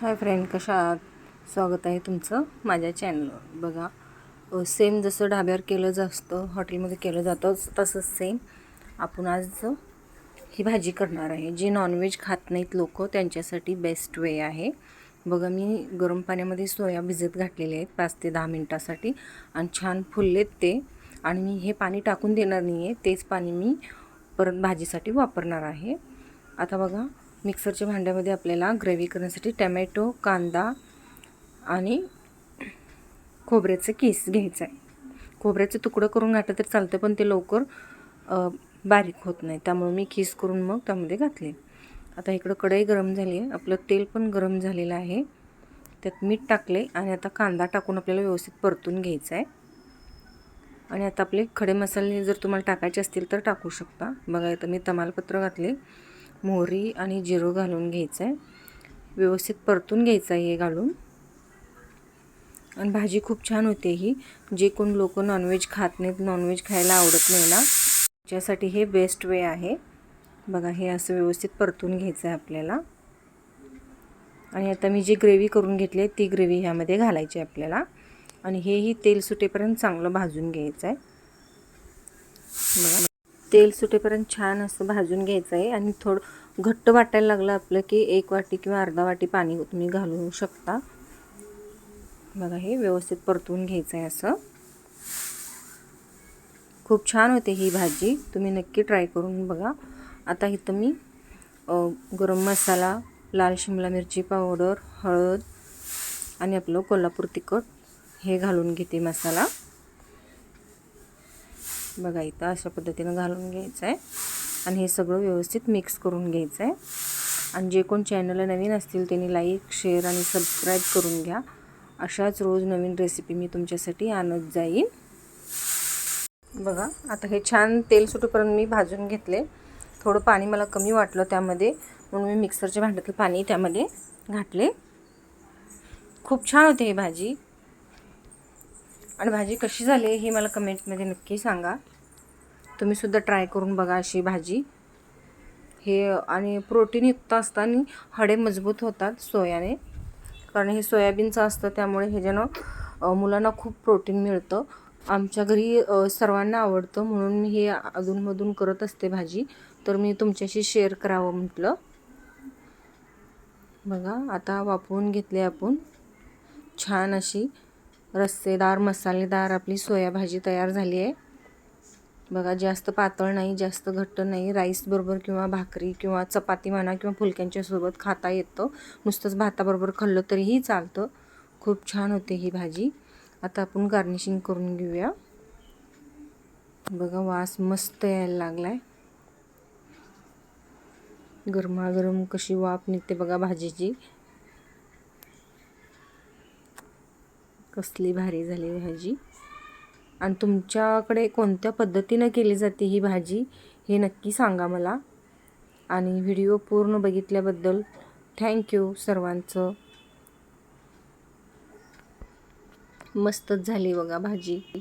Hi friend कशा आहात? स्वागत आहे तुमचं माझ्या चॅनलवर बघा सेम जसं ढाब्यावर केलं जातं हॉटेलमध्ये केलं जातं तसंच सेम आपण आज ही भाजी करणार आहे. जे नॉनव्हेज खात नाहीत लोक त्यांच्यासाठी बेस्ट वे आहे. बघा मी गरम पाण्यामध्ये सोया भिजत घातलेले आहेत पाच ते दहा मिनटासाठी. आणि छान फुललेत ते. आणि मी हे पाणी टाकून देणार नाही आहे तेच पाणी मी परत भाजीसाठी वापरणार आहे. आता बघा मिक्सरच्या भांड्यामध्ये आपल्याला ग्रेव्ही करण्यासाठी टमॅटो कांदा आणि खोबऱ्याचं किस घ्यायचं आहे. खोबऱ्याचं तुकडं करून घातलं तर चालतं पण ते लवकर बारीक होत नाही. त्यामुळे मी किस करून मग त्यामध्ये घातले. आता इकडं कढई गरम झाली आहे. आपलं तेल पण गरम झालेलं आहे. त्यात मीठ टाकले आणि आता कांदा टाकून आपल्याला व्यवस्थित परतून घ्यायचा आहे. आणि आता आपले खडे मसाले जर तुम्हाला टाकायचे असतील तर टाकू शकता. बघा इथं मी तमालपत्र घातले. मोहरी आणि जिरं घालून घ्यायचं आहे. व्यवस्थित परतून घ्यायचं आहे हे घालून. आणि भाजी खूप छान होते ही. जे कोण लोक नॉनव्हेज खात नाहीत नॉनव्हेज खायला आवडत नाही ना त्याच्यासाठी हे बेस्ट वे आहे. बघा हे असं व्यवस्थित परतून घ्यायचं आहे आपल्याला. आणि आता मी जी ग्रेव्ही करून घेतली आहे ती ग्रेव्ही ह्यामध्ये घालायची आहे आपल्याला. आणि हेही तेल सुटेपर्यंत चांगलं भाजून घ्यायचं आहे. बघा. तेल सुटेपर्यंत छान असं भाजून घ्यायचं आहे आणि थोडं घट्ट वाटायला लागलं आपलं की एक वाटी किंवा अर्धा वाटी पाणी तुम्ही घालू शकता. बघा हे व्यवस्थित परतवून घ्यायचं आहे असं. खूप छान होते ही भाजी. तुम्ही नक्की ट्राय करून बघा. आता इथं मी गरम मसाला लाल शिमला मिरची पावडर हळद आणि आपलं कोल्हापूर तिखट हे घालून घेते मसाला. बघा इथं अशा पद्धतीनं घालून घ्यायचं आहे आणि हे सगळं व्यवस्थित मिक्स करून घ्यायचं आहे आणि जे कोण चॅनलला नवीन असतील त्यांनी लाईक शेअर आणि सबस्क्राईब करून घ्या. अशाच रोज नवीन रेसिपी मी तुमच्यासाठी आणत जाईन. बघा आता हे छान तेल सुटेपर्यंत मी भाजून घेतले. थोडं पाणी मला कमी वाटलं त्यामध्ये. म्हणून मी मिक्सरच्या भांड्यातलं पाणी त्यामध्ये घातले. खूप छान होते ही भाजी. आणि भाजी कशी झाली हे मला कमेंटमध्ये नक्की सांगा. तुम्हीसुद्धा ट्राय करून बघा अशी भाजी. हे आणि प्रोटीनयुक्त असतं आणि हाडे मजबूत होतात सोयाने. कारण हे सोयाबीनचं असतं त्यामुळे हे ज्यानं मुलांना खूप प्रोटीन मिळतं. आमच्या घरी सर्वांना आवडतं म्हणून मी हे अधूनमधून करत असते भाजी. तर मी तुमच्याशी शेअर करावं म्हटलं. बघा आता वापरून घेतले आपण. छान अशी रस्सेदार मसालेदार आपली सोया भाजी तयार झाली आहे. बघा जास्त पातळ नाही जास्त घट्ट नाही. राईसबरोबर किंवा भाकरी किंवा चपाती म्हणा किंवा फुलक्यांच्यासोबत खाता येतं. नुसतंच भाताबरोबर खाल्लं तरीही चालतं. खूप छान होते ही भाजी. आता आपण गार्निशिंग करून घेऊया. बघा वास मस्त यायला लागला आहे गरमागरम कशी वाफ निघते बघा भाजीची. कसली भारी झाली भाजी. आणि तुमच्याकडे कोणत्या पद्धतीनं केली जाते ही भाजी हे नक्की सांगा मला. आणि व्हिडिओ पूर्ण बघितल्याबद्दल थँक्यू सर्वांचं. मस्तच झाली बघा भाजी.